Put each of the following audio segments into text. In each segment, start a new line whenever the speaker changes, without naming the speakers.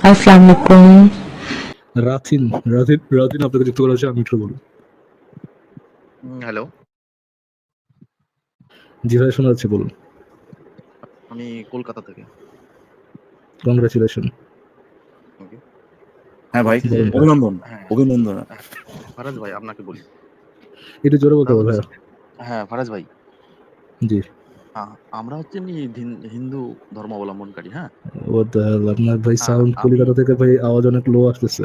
আসসালামু আলাইকুম
রাথিন রাথিন রাথিন আপনাকে যুক্ত করা হচ্ছে আমি একটু বলুন।
হ্যালো
জি ভাই শোনা যাচ্ছে বলুন।
আমি কলকাতা থেকে।
কংগ্রাচুলেশন
হ্যাঁ ভাই। অভিনন্দন
হ্যাঁ।
অভিনন্দন।
ফারাজ ভাই আপনাকে বলি।
একটু জোরে বলতে হবে ভাইয়া।
হ্যাঁ ফারাজ ভাই।
জি।
আমরা হচ্ছে এমনি হিন্দু ধর্ম অবলম্বনকারী হ্যাঁ
আপনার ভাই সাউন্ড
আমি-
কলিকাতা থেকে ভাই আওয়াজ অনেক লো আসতেছে।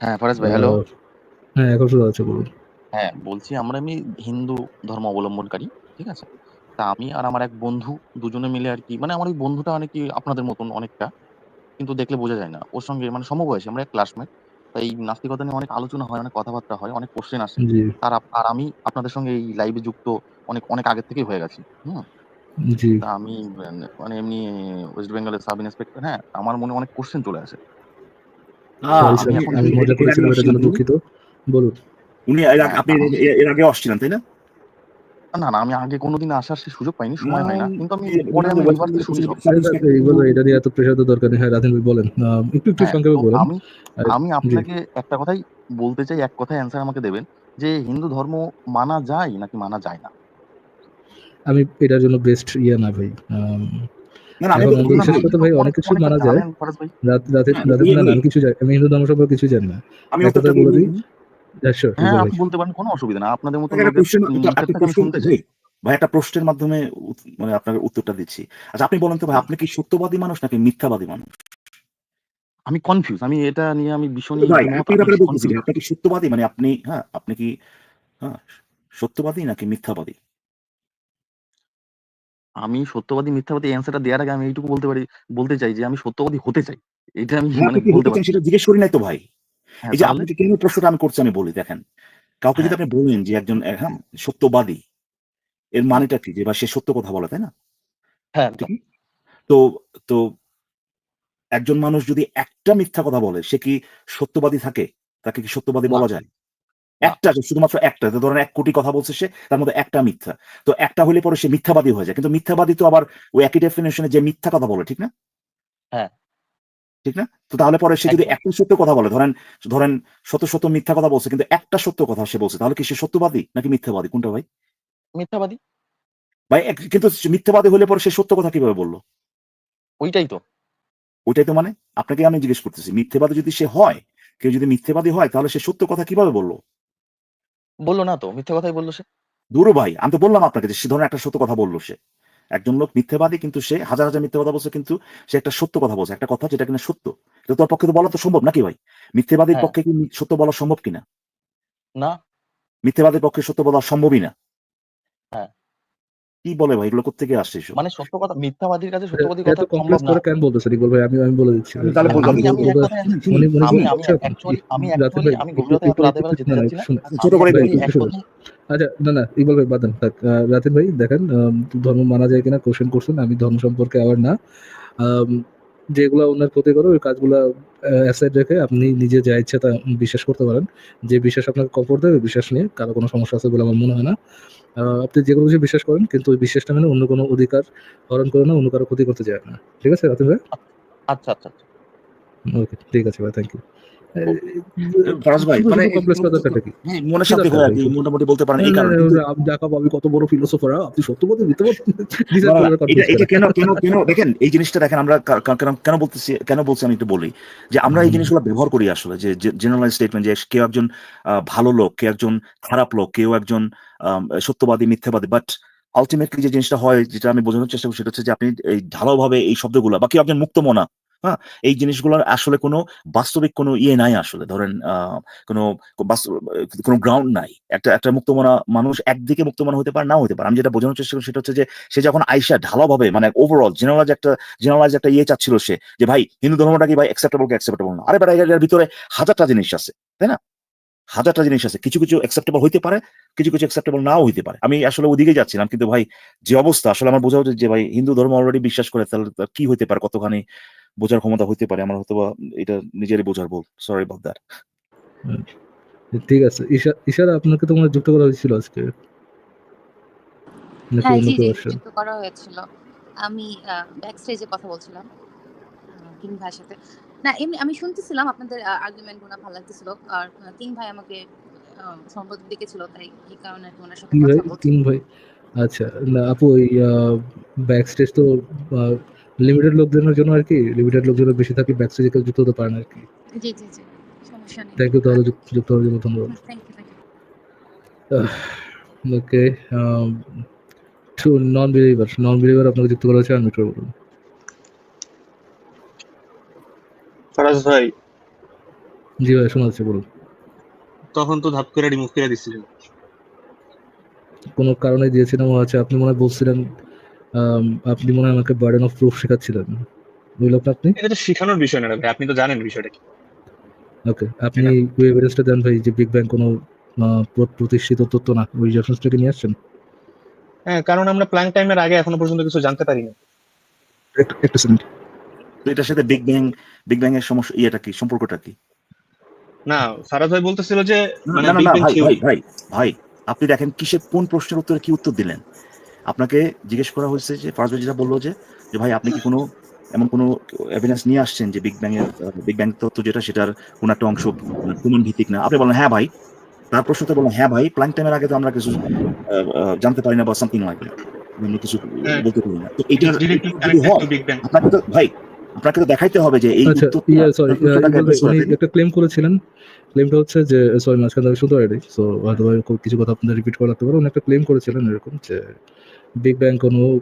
হ্যাঁ ফারাজ ভাই হ্যালো
হ্যাঁ এখন শোনা যাচ্ছে বলুন।
হ্যাঁ বলছি আমরা এমনি হিন্দু ধর্ম অবলম্বনকারী ঠিক আছে? তা আমি আর আমার এক বন্ধু দুজনে মিলে আর কি মানে আমার ওই বন্ধুটা অনেক কি আপনাদের মতন অনেকটা কিন্তু দেখলে বোঝা যায় না। ওর সঙ্গে মানে সমবয়সী আমরা এক ক্লাসমেট তাই নাস্তিকতা নিয়ে অনেক আলোচনা হয় অনেক কথাবার্তা হয় অনেক কোশ্চেন আসে। আর আর আমি আপনাদের সঙ্গে এই লাইভে যুক্ত অনেক অনেক আগের থেকেই হয়ে গেছি হুম? তা আমি মানে এমনি ওয়েস্ট বেঙ্গলের সাব ইন্সপেক্টর হ্যাঁ আমার মনে অনেক কোশ্চেন চলে আসে।
দুঃখিত বলুন।
উনি এর
হ্যাঁ,
আপনি এর- এর- এর আগে আসছিলেন তাই না?
না না আমি আগে কোনোদিন আসার সে সুযোগ পাইনি সময় হয় না। কিন্তু আমি পরে আমি শুনছি
এটা নিয়ে এত প্রেশার তো দরকার নেই। হ্যাঁ বলেন। একটু একটু
হ্যাঁ,
সংক্ষেপে বলেন।
আমি আমি আপনাকে একটা কথাই বলতে চাই এক কথায় অ্যান্সার আমাকে দেবেন যে হিন্দু ধর্ম মানা যায় নাকি মানা যায় না?
আমি এটার জন্য বেস্ট ইয়ে না ভাই। বিশেষ করে
অনেক-
কিছু মানা যায়। রাত রাতে
হ্যাঁ,
না কিছু জানি আমি হিন্দু ধর্ম সম্পর্কে কিছু জানি না।
আমি
বলে দিই। হ্যাঁ
হ্যাঁ। আপনি বলতে পারেন কোনো অসুবিধা না। আপনাদের মতো শুনতে চাই।
ভাই, একটা প্রশ্নের মাধ্যমে মানে আপনার উত্তরটা দিচ্ছি। আচ্ছা আপনি বলেন তো ভাই আপনি কি সত্যবাদী মানুষ নাকি মিথ্যাবাদী মানুষ?
আমি কনফিউজ আমি এটা নিয়ে আমি ভীষণ
আপনি কি সত্যবাদী? মানে আপনি হ্যাঁ আপনি কি হ্যাঁ সত্যবাদী নাকি মিথ্যাবাদী?
আমি সত্যবাদী মিথ্যাবাদী অ্যান্সারটা দেওয়ার আগে আমি এইটুকু বলতে পারি বলতে চাই যে আমি সত্যবাদী হতে চাই। এটা আমি
হ্যাঁ,
মানে বলতে পারি।
সেটা জিজ্ঞেস করি নাই তো ভাই।
হ্যাঁ,
এই যে? আপনাকে কেন প্রশ্নটা আমি করছি আমি বলি দেখেন। কাউকে যদি
হ্যাঁ।
আপনি বলেন যে একজন হ্যাঁ সত্যবাদী এর মানেটা কি? যে বা সে সত্য কথা বলে তাই না?
হ্যাঁ
তো তো একজন মানুষ যদি একটা মিথ্যা কথা বলে সে কি সত্যবাদী থাকে? তাকে কি সত্যবাদী বলা যায়। একটা শুধুমাত্র একটা ধরেন এক কোটি কথা বলছে সে তার মধ্যে একটা মিথ্যা। তো একটা হলে পরে সে মিথ্যাবাদী হয়ে যায়। কিন্তু মিথ্যাবাদী তো আবার ওই একই ডেফিনেশনে যে মিথ্যা কথা বলে ঠিক না?
হ্যাঁ।
ঠিক না? তো তাহলে পরে সে যদি একটা সত্য কথা বলে ধরেন ধরেন শত শত মিথ্যা কথা বলছে কিন্তু একটা সত্য কথা সে বলছে তাহলে কি সে সত্যবাদী নাকি মিথ্যাবাদী? কোনটা ভাই?
মিথ্যাবাদী।
ভাই কিন্তু মিথ্যাবাদী হলে পরে সে সত্য কথা কীভাবে বলল?
ওইটাই তো।
ওইটাই তো মানে? আপনাকে আমি জিজ্ঞেস করতেছি মিথ্যেবাদী যদি সে হয় কেউ যদি মিথ্যেবাদী হয় তাহলে সে সত্য কথা কীভাবে বলল?
বলল না তো মিথ্যা কথাই বলল সে।
দূর ভাই আমি তো বললাম আপনাকে যে সে ধরনের একটা সত্য কথা বলল সে। একজন লোক মিথ্যেবাদী কিন্তু সে হাজার হাজার মিথ্যে কথা বলছে কিন্তু সে একটা সত্য কথা বলছে একটা কথা যেটা কিনা সত্য। এটা তোর পক্ষে তো বলা তো সম্ভব নাকি ভাই? মিথ্যেবাদীর
হ্যাঁ।
পক্ষে কি সত্য বলা সম্ভব কিনা?
না।
মিথ্যেবাদীর পক্ষে সত্য বলা সম্ভবই না।
হ্যাঁ।
কি বলে ভাই? এগুলো আসছে এসব?
মানে সত্য কথা মিথ্যাবাদীর কাছে সত্যবাদী কথা
কমপ্লেক্স করে কেন বলতেছেন ইকবাল ভাই আমি আমি বলে দিচ্ছি।
আমি তাহলে বললাম,
আমি আমি আমি আমি অ্যাকচুয়ালি আমি অ্যাকচুয়ালি আমি গভীরতা এত রাতে বেলা যেতে
না
ছোট করে
আচ্ছা না না ইকবাল ভাই বাদেন রাতেন ভাই দেখেন ধর্ম মানা যায় কিনা কোশ্চেন করছেন আমি ধর্ম সম্পর্কে আবার না। যেগুলো ওনার ক্ষতি করে ওই কাজগুলো অ্যাসাইড রেখে আপনি নিজে যা ইচ্ছা তা বিশ্বাস করতে পারেন। যে বিশ্বাস আপনাকে কফর দেবে ওই বিশ্বাস নিয়ে কারও কোনো সমস্যা আছে বলে আমার মনে হয় না। আপনি যে কোনো কিছু বিশ্বাস করেন কিন্তু ওই বিশ্বাসটা মানে অন্য কোনো অধিকার হরণ করে না অন্য কারও ক্ষতি করতে যায় না। ঠিক আছে রাতুল ভাই?
আচ্ছা আচ্ছা আচ্ছা।
ওকে ঠিক আছে ভাই থ্যাংক ইউ
ফরাজ ভাই, মানে হ্যাঁ, মনে হয় আর মোটামুটি বলতে পারেন এই কারণে।
কত বড় ফিলোসোফার আপনি সত্যবাদী মিথ্যাবাদী
এটা কেন কেন কেন দেখেন এই জিনিসটা দেখেন আমরা কা- কা- কেন কেন বলতেছি কেন বলছি আমি একটু বলি যে আমরা এই। জিনিসগুলো ব্যবহার করি আসলে যে জেনারেলাইজ স্টেটমেন্ট যে কেউ একজন ভালো লোক কেউ একজন খারাপ লোক কেউ একজন সত্যবাদী মিথ্যাবাদী বাট আলটিমেটলি যে জিনিসটা হয় যেটা আমি বোঝানোর চেষ্টা করছি সেটা হচ্ছে যে আপনি এই ঢালাওভাবে এই শব্দগুলো বা কেউ একজন মুক্তমনা হ্যাঁ এই জিনিসগুলোর আসলে কোনো বাস্তবিক কোনো ইয়ে নাই আসলে। ধরেন কোনো কোনো গ্রাউন্ড নাই। একটা একটা মুক্তমনা মানুষ একদিকে মুক্তমনা হতে পারে না হতে পারে। আমি যেটা বোঝানোর চেষ্টা করি সেটা হচ্ছে যে, সে যখন আইসা ঢালাভাবে মানে ওভারঅল জেনারেলাইজ একটা জেনারেলাইজ একটা ইয়ে চাচ্ছিল সে, যে ভাই, হিন্দু ধর্মটা কি ভাই অ্যাকসেপ্টেবল কি অ্যাকসেপ্টেবল না? আরে বেটা এর ভিতরে হাজারটা জিনিস আছে, তাই না? হাজারটা জিনিস আছে। কিছু কিছু অ্যাকসেপ্টেবল হইতে পারে, কিছু কিছু অ্যাকসেপ্টেবল নাও হইতে পারে। আমি আসলে ওদিকে যাচ্ছিলাম, কিন্তু ভাই, যে অবস্থা, আসলে আমার বোঝা উচিত যে ভাই, হিন্দু ধর্ম অলরেডি বিশ্বাস করে, তাহলে কি হইতে পারে কতখানি বোঝার ক্ষমতা হইতে পারে আমার হয়তো বা এটা নিজেরই বোঝার বল সরি অ্যাবাউট দ্যাট
ঠিক আছে। ঈশা- ইশারা আপনাকে তো মনে যুক্ত করা হয়েছিল আজকে?
হ্যাঁ জি জি যুক্ত করা হয়েছিল। আমি ব্যাক স্টেজে কথা বলছিলাম
কিং ভাইয়ের সাথে। না এমনি আমি শুনতেছিলাম আপনাদের আর্গুমেন্টগুলো ভালো লাগতেছিল। আর কিং ভাই আমাকে আহ, সম্বোধন ডেকেছিল তাই এই কারণে ওনার সাথে
ভাই
কথা বলছি।
কিং ভাই? আচ্ছা না আপু ওই ব্যাক স্টেজ তো লিমিটেড লোকজনের জন্য আর কি লিমিটেড লোকজনের বেশি থাকলে ব্যাক স্টেজে যুক্ত হতে পারে না আর কি।
জি জি জি সমস্যা নেই।
থ্যাংক ইউ তাহলে যুক্ত হওয়ার জন্য ধন্যবাদ।
Thank you thank you
okay to non believer non believer আপনাকে যুক্ত করা হয়েছে বলুন।
ফারাজ ভাই।
জি ভাই শোনা যাচ্ছে বলুন।
তখন তো ধাপ করে রিমুভ করে দিছিলেন
কোনো কারণে দিয়েছিলাম মনে হচ্ছে আপনি মনে হয় বলছিলেন আপনি মনে হয় আমাকে বার্ডেন অফ প্রুফ শেখাচ্ছিলেন। ওই লোকটা আপনি?
এটা তো শেখানোর বিষয় না ভাই আপনি তো জানেন বিষয়টা কি।
ওকে আপনি ওই এভিডেন্সটা দেন ভাই যে বিগ ব্যাং কোনো আহ, প্রতিষ্ঠিত তথ্য না। ওই রেফারেন্সটাকে নিয়ে আসছেন?
হ্যাঁ কারণ আমরা প্ল্যান টাইমের আগে এখনও পর্যন্ত কিছু জানতে পারি না
একটা একটা সেকেন্ড
তো এটার সাথে বিগ ব্যাং বিগ ব্যাং এর সমস্যা ইয়েটা কি সম্পর্কটা কি?
না ফারাজ ভাই বলতেছিল যে মানে বিগ ব্যাং
ভাই ভাই
থিওরি
ভাই ভাই আপনি দেখেন কিসের কোন প্রশ্নের উত্তরে কি উত্তর দিলেন? আপনাকে জিজ্ঞেস করা হয়েছে যে ফার্স্ট যেটা বলল যে যে ভাই আপনি কি কোনো এমন কোনো এভিডেন্স নিয়ে আসছেন যে বিগ ব্যাং এর বিগ ব্যাং তত্ত্ব যেটা সেটার কোন একটা অংশ প্রমাণ ভিত্তিক না? আপনি বলেন হ্যাঁ ভাই। তার প্রশ্নতে বললেন হ্যাঁ ভাই প্ল্যান টাইমের আগে তো আমরা কিছু জানতে পারি না বা সামথিং লাইক আমরা কিছু
হ্যাঁ।
বলতে পারি না। তো এটা
ডিরেক্টলি
যদি হয়
বিগ ব্যাং
আপনাকে তো ভাই আপনাকে তো দেখাইতে হবে যে এই
আচ্ছা সরি একটা ক্লেম করেছিলেন। ক্লেমটা হচ্ছে যে সরি মাঝখানে আমি শুনতে পারি সো হয়তো কিছু কথা আপনাদের রিপিট করা লাগতে পারে। উনি একটা ক্লেম করেছিলেন এরকম যে বিগ ব্যাং কোনো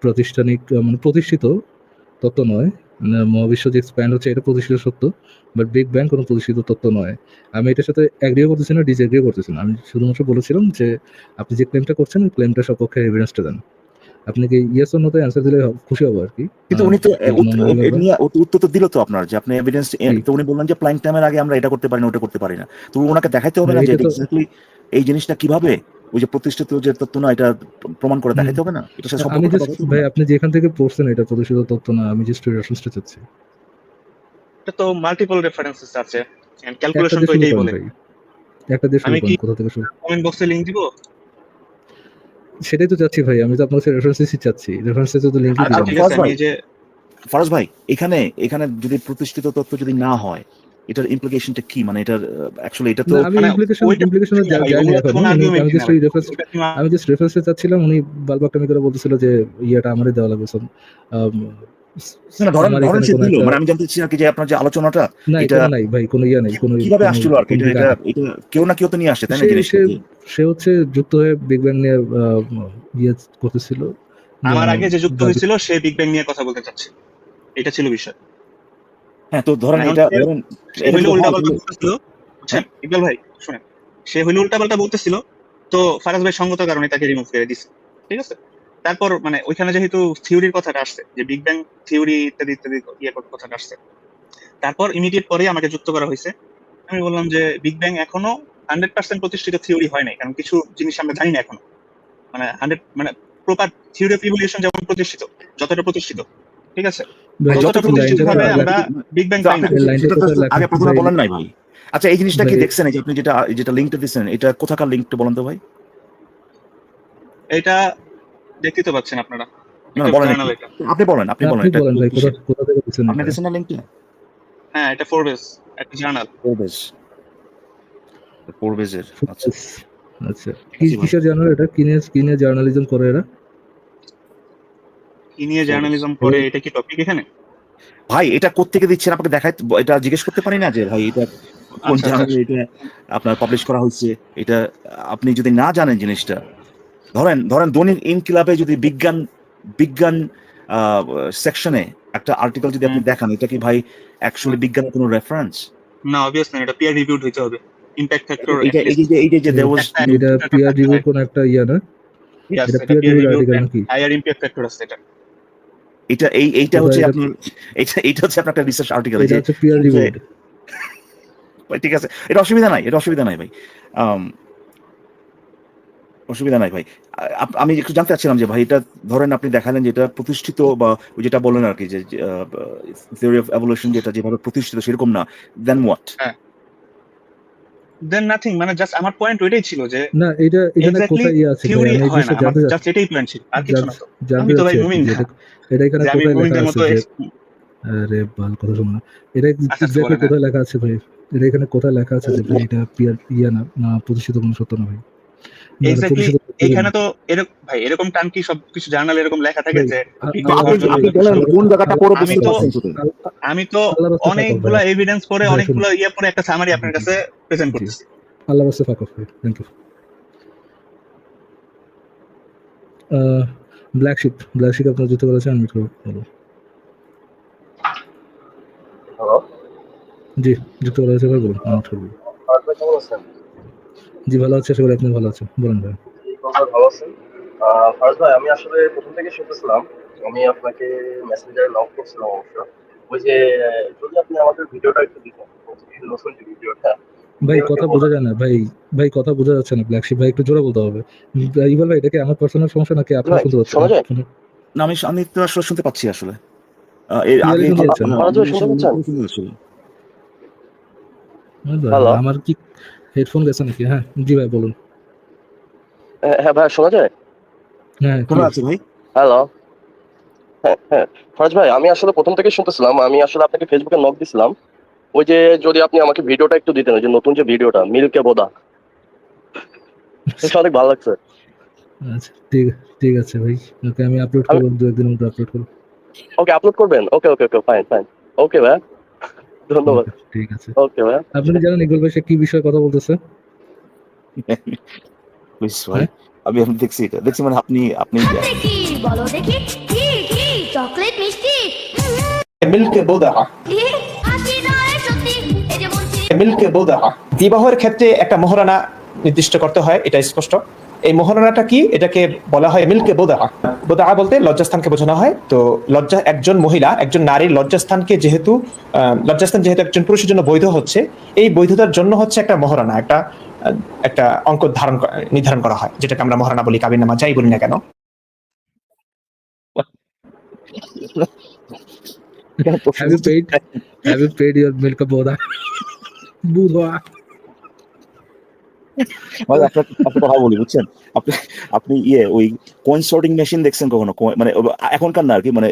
প্রাতিষ্ঠানিক মানে প্রতিষ্ঠিত তত্ত্ব নয়। মানে মহাবিশ্ব যে এক্সপ্যান্ড হচ্ছে এটা প্রতিষ্ঠিত সত্য বাট বিগ ব্যাং কোনো প্রতিষ্ঠিত তত্ত্ব নয়। আমি এটার সাথে অ্যাগ্রিও করতেছি না ডিসএগ্রিও করতেছি না। আমি শুধুমাত্র বলেছিলাম যে আপনি যে ক্লেমটা করছেন ওই ক্লেমটা সপক্ষে এভিডেন্সটা দেন। আপনি কি ইয়েস অর নোতে অ্যান্সার দিলে খুশি হব আর কি?
কিন্তু উনি তো উত্তর- তো দিল তো আপনার যে আপনি এভিডেন্স? তো উনি বললেন যে প্ল্যান টাইমের আগে আমরা এটা করতে পারি না ওটা করতে পারি না। তো ওনাকে দেখাইতে হবে
না,
না যে এক্স্যাক্টলি এই জিনিসটা কীভাবে ওই যে প্রতিষ্ঠিত যে তত্ত্ব না এটা প্রমাণ করে হবে না? এটা
আমি ভাই আপনি যেখান থেকে পড়ছেন এটা তথ্য না আমি জাস্ট রেফারেন্সটা চাচ্ছি।
এটা তো মাল্টিপল রেফারেন্সেস আছে
একটা
ক্যালকুলেশন তো এটাই বলে।
একটা দিয়ে শুরু
আমি
কোথা থেকে শুরু?
কমেন্ট বক্সে লিংক দিব?
সেটাই তো চাচ্ছি ভাই আমি তো আপনার কাছে রেফারেন্সই চাচ্ছি রেফারেন্সে তো লিংক
ফারাজ
আমি
ভাই, ফরাজ ভাই এখানে এখানে যদি প্রতিষ্ঠিত তত্ত্ব যদি না হয় এটার ইমপ্লিকেশনটা কি? মানে এটার অ্যাকচুয়ালি এটা তো
আমি
মানে
ইমপ্লিকেশন
ওইটা-
ইমপ্লিকেশনে
ভাই,
যাইনি
ওগুলো তো
এখন
কোনো
আমি আমি জাস্ট রেফারেন্স চাচ্ছিলাম উনি বালবাকটামি করে বলতেছিল যে ইয়েটা আমারই দেওয়া লাগবে। সব আমার
ধরেন
এখানে
সে
কোনো
দিল
একটা-
মানে আমি জানতে চাচ্ছি আর কি যে আপনার যে আলোচনাটা এটা-
নাই ভাই কোনো ইয়ে নাই কোনো
কীভাবে
কোনো-
আর কি? এটা
দিকে
এটা এটা কেউ না কেউ তো নিয়ে তাই না
সে- হচ্ছে যুক্ত হয়ে বিগ ব্যাং নিয়ে আহ, ইয়ে করতেছিল।
আমার আগে যে যুক্ত হয়েছিল সে বিগ ব্যাং নিয়ে কথা বলতে চাচ্ছে। এটা ছিল বিষয়।
হ্যাঁ তো ধরেন এটা ধরেন
সে
এটা
উল্টা
হয়,
আচ্ছা, ইকবাল ভাই শুনেন। সে হইল উল্টা পাল্টা বলতেছিল তো ফারাজ ভাই সঙ্গত কারণে তাকে রিমুভ করে দিছে ঠিক আছে? তারপর মানে ওইখানে যেহেতু থিওরির কথাটা আসছে যে বিগ ব্যাং থিওরি ইত্যাদি ইত্যাদি ইয়ে কথাটা আসছে। তারপর ইমিডিয়েট পরে আমাকে যুক্ত করা হয়েছে। আমি বললাম যে বিগ ব্যাং এখনও হান্ড্রেড পার্সেন্ট প্রতিষ্ঠিত থিওরি হয় নাই কারণ কিছু জিনিস আমরা জানি না এখনও। মানে হান্ড্রেড মানে প্রপার থিওরি অফ ইভলিউশন যেমন প্রতিষ্ঠিত যতটা প্রতিষ্ঠিত ঠিক আছে?
আগে প্রথমে বলেন নাই ভাই। আচ্ছা এই জিনিসটা কি দেখছেন? এই যে আপনি যেটা যেটা লিঙ্কটা দিচ্ছেন এটা কোথাকার লিঙ্কটা বলেন তো ভাই?
এটা দেখতে তো পাচ্ছেন আপনারা।
না, বলেন। আপনি বলেন আপনি বলেন এটা
কোথা থেকে দিচ্ছেন
আপনি
এটা?
দিচ্ছেন না লিঙ্কটা
হ্যাঁ এটা ফোরবেস একটা জার্নাল
ফোরবেজের আচ্ছা।
আচ্ছা। কি কিসের জার্নাল এটা? কি নিয়ে কি নিয়ে জার্নালিজম করে এরা?
নিয়ে জার্নালিজম করে এটা কি টপিক এখানে?
ভাই এটা কোত্থেকে দিচ্ছেন? আপনাকে দেখাই এটা জিজ্ঞেস করতে পারি না যে ভাই এটা কোন
আচ্ছা,
জার্নালে এটা আপনার পাবলিশ করা হয়েছে? এটা আপনি যদি না জানেন জিনিসটা ধরেন ধরেন দৈনিক ইনকিলাবে যদি বিজ্ঞান বিজ্ঞান সেকশনে একটা আর্টিকেল যদি আপনি দেখান এটা কি ভাই অ্যাকচুয়ালি বিজ্ঞানের কোনো রেফারেন্স
না অবভিয়াস না এটা পিয়ার রিভিউড হইতে হবে। ইমপ্যাক্ট ফ্যাক্টর
এটা এই যে এই যে was-
হ্যাঁ,
এটা পিয়ার রিভিউ কোন একটা ইয়া না? এটা পিয়ার রিভিউ আর্টিকেল নাকি?
হায়ার ইমপ্যাক্ট ফ্যাক্টর আছে এটা।
এটা এই এইটা হচ্ছে আপনার এটা এইটা হচ্ছে আপনার একটা রিসার্চ আর্টিকেল
এটা হচ্ছে পিয়ার রিভিউ
ভাই, ঠিক আছে। এটা অসুবিধা নাই এটা অসুবিধা নাই ভাই। আম, অসুবিধা নাই ভাই। আমি একটু জানতে চাচ্ছিলাম যে ভাই এটা ধরেন আপনি দেখালেন যে এটা প্রতিষ্ঠিত বা ওই যেটা বললেন আর কি যে থিওরি অফ এভলিউশন যেটা যেভাবে প্রতিষ্ঠিত সেরকম না দেন হোয়াট
দেন নাথিং মানে জাস্ট আমার পয়েন্ট ওইটাই ছিল যে
না এটা এখানে কোথায় ইয়া আছে
থিওরি হয় না আমার জাস্ট এটাই ছিল আর কিছু না তো। আমি তো ভাই মুমিন
এটা- এখানে কোথায় লেখা আছে? আরে বাল কথা শোনা এটা
আচ্ছা,
এক্স্যাক্টলি কোথায় লেখা আছে ভাই? এটা এখানে কোথায় লেখা আছে যে এটা পিয়ার ইয়া না না প্রতিষ্ঠিত কোনো সত্য না ভাই। মানে সত্য
এখানে তো এরকম ভাই এরকম টার্ম কি সব কিছু জার্নাল এরকম লেখা থাকে যে করা
বলেন কোন জায়গাটা পড়ে
আমি তো- আমি তো অনেকগুলো এভিডেন্স করে অনেকগুলো ইয়ে পরে একটা সামারি আপনার কাছে প্রেজেন্ট। করতেছি।
আল্লাহ রাস্তায় ফাঁক thank you black sheep black sheep আপনার যুক্ত করেছে আমি করব
হ্যালো
জি যুক্ত করা এবার বলুন আমি করব
ফারাজ ভাই কেমন আছেন
জি ভালো আছে আশা করি আপনি ভালো আছেন। বলুন ভাই।
কথা ভালো আছেন। ফারাজ ভাই আমি আসলে প্রথম থেকে শুনতেছিলাম আমি আপনাকে মেসেঞ্জারে লক করছিলাম অবশ্য। ওই যে যদি আপনি আমাদের ভিডিওটা একটু দিতেন নতুন যে ভিডিওটা।
ভাই কথা বোঝা যায় না। ভাই ভাই কথা বোঝা যাচ্ছে না ব্ল্যাক শিপ ভাই একটু জোরে বলতে হবে। ইভাল ভাই এটা কি আমার পার্সোনাল সমস্যা নাকি আপনার শুনতে পাচ্ছেন?
না আমি আমি তো আসলে শুনতে পাচ্ছি আসলে। এর আগে
শুনতে পাচ্ছেন?
আপনারা শুনতে
পাচ্ছি।
Hello?
আমার কি হেডফোন গেছে নাকি? হ্যাঁ জি ভাই বলুন।
হ্যাঁ ভাই শোনা যায়?
হ্যাঁ
শোনা আছে ভাই।
হ্যালো হ্যাঁ হ্যাঁ ভাই আমি আসলে প্রথম থেকে শুনতেছিলাম আমি আসলে আপনাকে ফেসবুকে নক দিছিলাম। ওই যে যদি আপনি আমাকে ভিডিওটা একটু দিতেন ওই যে নতুন যে ভিডিওটা মিল্কে বোদা। অনেক ভালো লাগছে।
আচ্ছা ঠিক ঠিক আছে ভাই। ওকে আমি আপলোড করব দু একদিনের মধ্যে আপলোড করব।
ওকে আপলোড করবেন? ওকে ওকে ওকে ফাইন ফাইন ওকে ভাই। ধন্যবাদ।
ঠিক আছে।
ওকে ভাই
আপনি জানেন ইকবাল ভাই সে কি বিষয়ে কথা বলতেছে?
আমি আমি দেখছি এটা। দেখছি মানে আপনি আপনি
বলো দেখি কি কি? চকলেট মিষ্টি?
মিল্কে বোদা।
কি হাসি নয় সত্যি এই যে বলছি।
মিল্কে বোদা। বিবাহের ক্ষেত্রে একটা মহারণা নির্দিষ্ট করতে হয় এটা স্পষ্ট। এই মহারণাটা কি এটাকে বলা হয় মিল্কে বোদা বোদা বলতে লজ্জাস্থানকে বোঝানো হয় তো লজ্জা একজন মহিলা, একজন নারীর লজ্জাস্থানকে যেহেতু লজ্জাস্থান যেহেতু একজন পুরুষের জন্য বৈধ হচ্ছে, এই বৈধতার জন্য হচ্ছে একটা মহারণা, একটা একটা অঙ্ক ধারণ নির্ধারণ করা হয়, যেটাকে আমরা মহারণা বলি কাবিন নামা, যাই বলি না কেন
Have you paid? Have you paid your milk boda? বুধা
ভাই একটা একটা কথা বলি বুঝছেন? আপনি আপনি ইয়ে ওই কয়েন সর্টিং মেশিন দেখছেন কখনো? মানে এখনকার না আর কি মানে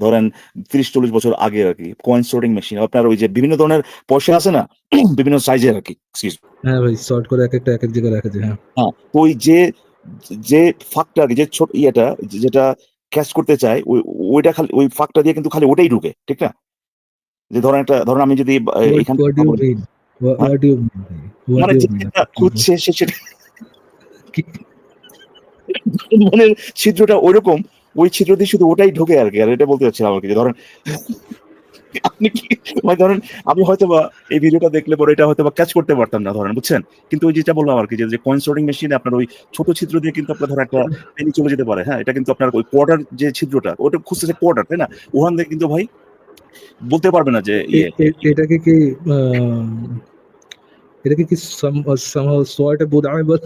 ধরেন তিরিশ চল্লিশ বছর আগে আর কি কয়েন সর্টিং মেশিন আপনার ওই যে বিভিন্ন ধরনের পয়সা আছে না বিভিন্ন সাইজের আর কি
হ্যাঁ ভাই সর্ট করে এক একটা এক এক জায়গায় রাখা যায় হ্যাঁ।
হ্যাঁ ওই যে যে ফাঁকটা আর কি, যে ছোট ইয়েটা যেটা ক্যাচ করতে চায় ওই ওইটা খালি ওই ফাঁকটা দিয়ে কিন্তু খালি ওটাই ঢুকে ঠিক না? যে ধরেন একটা ধরেন আমি যদি এখান
মিন মিন হোয়াট ইউ
যেটা খুঁজছে সে সেটা মনের ছিদ্রটা ওইরকম ওই ছিদ্র দিয়ে শুধু ওটাই ঢোকে আর কি আর এটা বলতে চাচ্ছিলাম আর কি ধরেন আপনি কি মানে ধরেন আমি হয়তো বা এই ভিডিওটা দেখলে পরে এটা হয়তো বা ক্যাচ করতে পারতাম না ধরেন বুঝছেন? কিন্তু ওই যেটা বললাম আর কি যে কয়েন মেশিনে আপনার ওই ছোট ছিদ্র দিয়ে কিন্তু আপনার ধরেন একটা পেনি চলে যেতে পারে হ্যাঁ? এটা কিন্তু আপনার ওই কোয়ার্টার যে ছিদ্রটা ওটা খুঁজতেছে কোয়ার্টার তাই না? ওখান থেকে কিন্তু ভাই বলতে পারবে না যে ইয়ে।
এটাকে কি এটাকে কি সর্ট বুধ আমি বল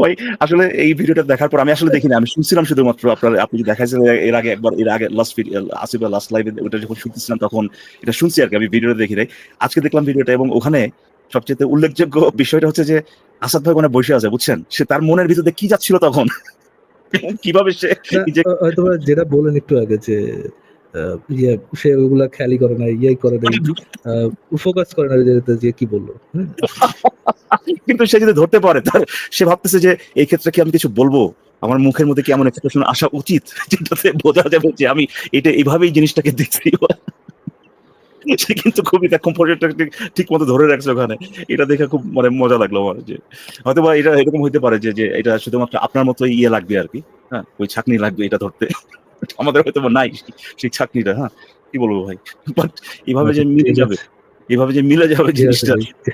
ভাই আসলে এই ভিডিওটা দেখার পর আমি আসলে দেখিনি আমি শুনছিলাম শুধুমাত্র আপনার আপনি দেখাইছেন এর আগে একবার এর আগে লাস্ট লাস্ট লাইভে ওটা যখন শুনতেছিলাম তখন এটা শুনছি আর কি আমি ভিডিওটা দেখি নাই। আজকে দেখলাম ভিডিওটা এবং ওখানে সবচেয়ে উল্লেখযোগ্য বিষয়টা হচ্ছে যে আসাদ ভাই ওখানে বসে আছে বুঝছেন? সে তার মনের ভিতরে কি যাচ্ছিল তখন? কীভাবে সে
হয়তো যেটা বলেন একটু আগে যে ইয়ে সে ওগুলা খেয়ালি করে না ইয়ে করে না ফোকাস করে না যে- কি বলল হ্যাঁ?
কিন্তু সে যদি ধরতে পারে, তার, সে ভাবতেছে যে, এই ক্ষেত্রে কি আমি কিছু বলব? আমার মুখের মধ্যে কি এমন এক্সপ্রেশন আসা উচিত? যেটাতে বোঝা যাবে যে, আমি এটা এইভাবেই জিনিসটাকে দেখছি। সে কিন্তু খুবই তার কম্পোজিটটা ঠিক মতো ধরে রাখছে ওখানে। এটা দেখে খুব মানে মজা লাগল আমার যে হয়তো বা এটা এরকম হইতে পারে যে যে, এটা শুধুমাত্র আপনার মতো ইয়ে লাগবে আর কি হ্যাঁ? ওই ছাকনি লাগবে এটা ধরতে। আমাদের হয়তো নাই সেই ছাকনিটা হ্যাঁ? কি বলব ভাই? বাট এভাবে যে মিলে যাবে এইভাবে যে মিলে যাবে
ঠিক আছে
জিনিসটা।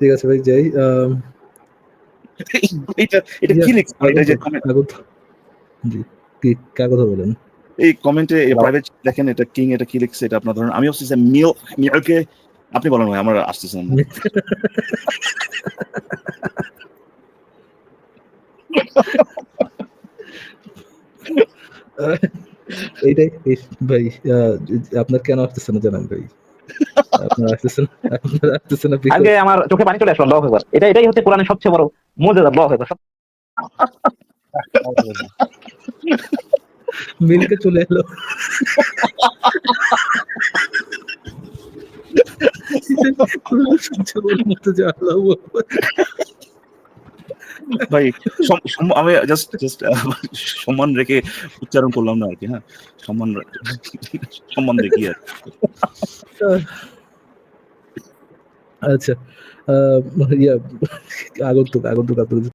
ঠিক আছে ভাই যাই
এটা এটা কি লিখছে এটা যে
কি কার কথা বলেন?
এই কমেন্টে প্রাইভেট দেখেন এটা কিং এটা কি লিখছে এটা আপনার ধরেন আমি হচ্ছে যে মিল মিলকে আপনি বলেন ভাই আমরা আসতেছি না
এইটাই ভাই আপনার কেন আসতেছে না জানান ভাই?
আগে আমার চোখে পানি চলে আসলো আল্লাহু আকবার এটা এটাই হচ্ছে কোরআনের সবচেয়ে বড় মর্যাদা আল্লাহু আকবার
মিলকে চলে এলো। আল্লাহ আকবার।
ভাই আমি জাস্ট জাস্ট সম্মান রেখে উচ্চারণ করলাম না আর কি হ্যাঁ সম্মান সম্মান দেখি আর।
আচ্ছা ইয়া, আগন্তুক আগন্তুক আপনাদের